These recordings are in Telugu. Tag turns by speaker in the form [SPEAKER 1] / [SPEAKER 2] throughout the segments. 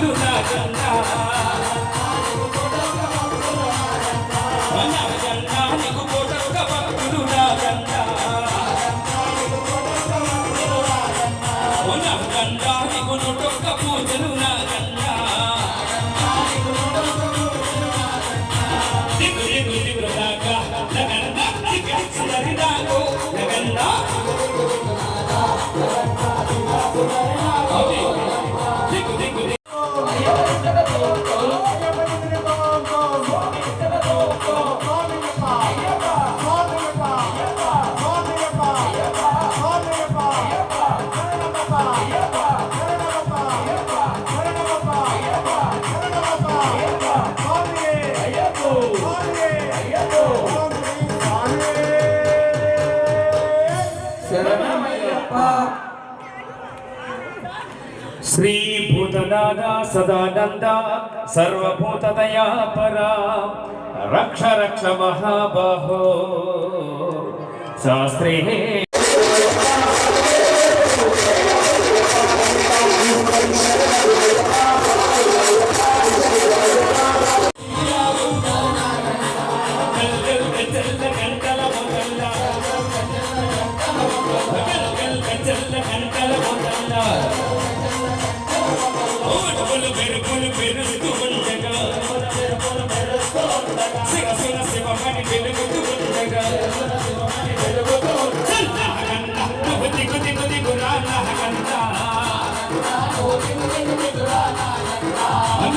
[SPEAKER 1] ど な భూతనాద సదానంద సర్వభూతదయా పరా. రక్ష రక్ష మహాబాహో. శాస్త్రే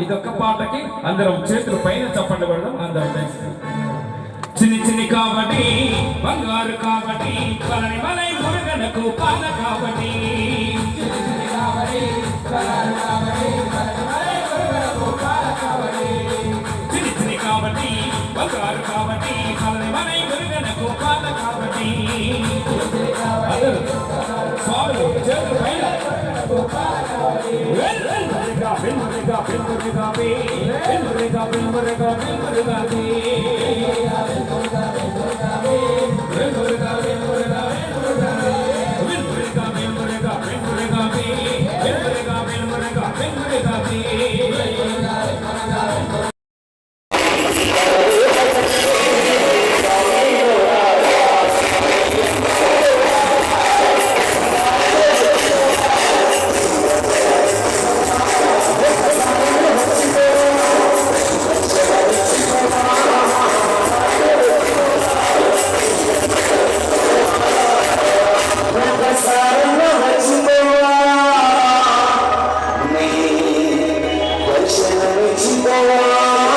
[SPEAKER 2] ఇదొక్క పాటకి అందరం చేతులు పైన చెప్పండి పెడదాం అందరం
[SPEAKER 1] করে বাবু করে বাবু Oh,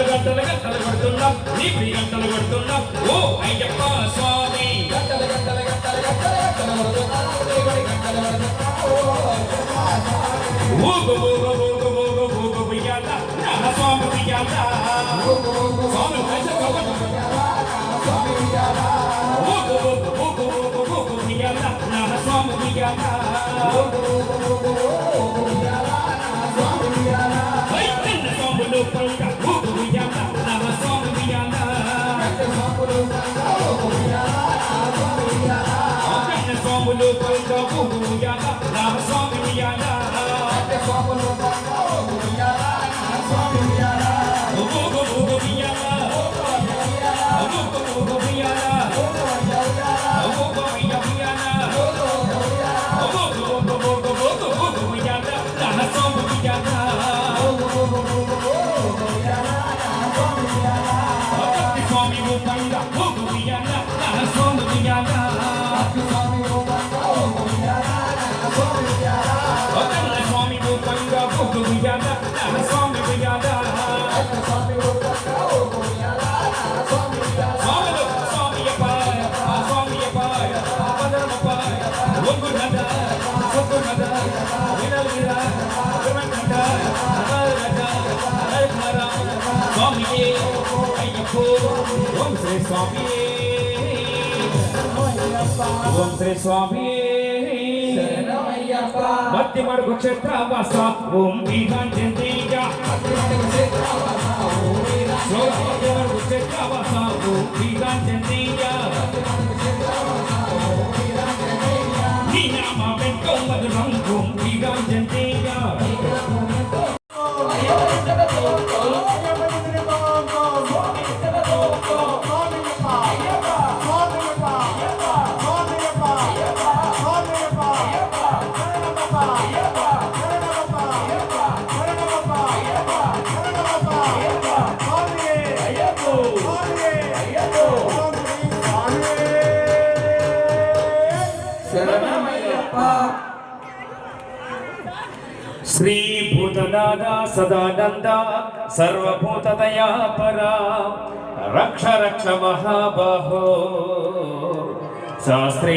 [SPEAKER 1] గంటలు గంటలు గంటలు గంటలు కొడుతున్నాం నీకు ఈ గంటలు కొడుతున్నాం ఓ అయ్యప్ప స్వామి ఊగు ఊగు ఊగు ఊగు ఊగు ఉయ్యాల నా స్వామి ఉయ్యాల స్వామి కలిసి ఊగు ఊగు ఊగు ఊగు ఊగు ఉయ్యాల నా స్వామి ఉయ్యాల హై చిన్న స్వాములు ఓం శ్రీ స్వామియే మధ్య మడుగు క్షేత్రవాస. ఓం వీరాంజనేయ మధ్య మడుగు క్షేత్రవాస. ఓం వీరాంజనేయ నీ నామ వెంకో మధురం. ఓం వీరాంజనేయ శ్రీభూతనాద సదానంద సర్వభూతదయా పరా రక్ష రక్ష మహాబాహో శాస్త్రే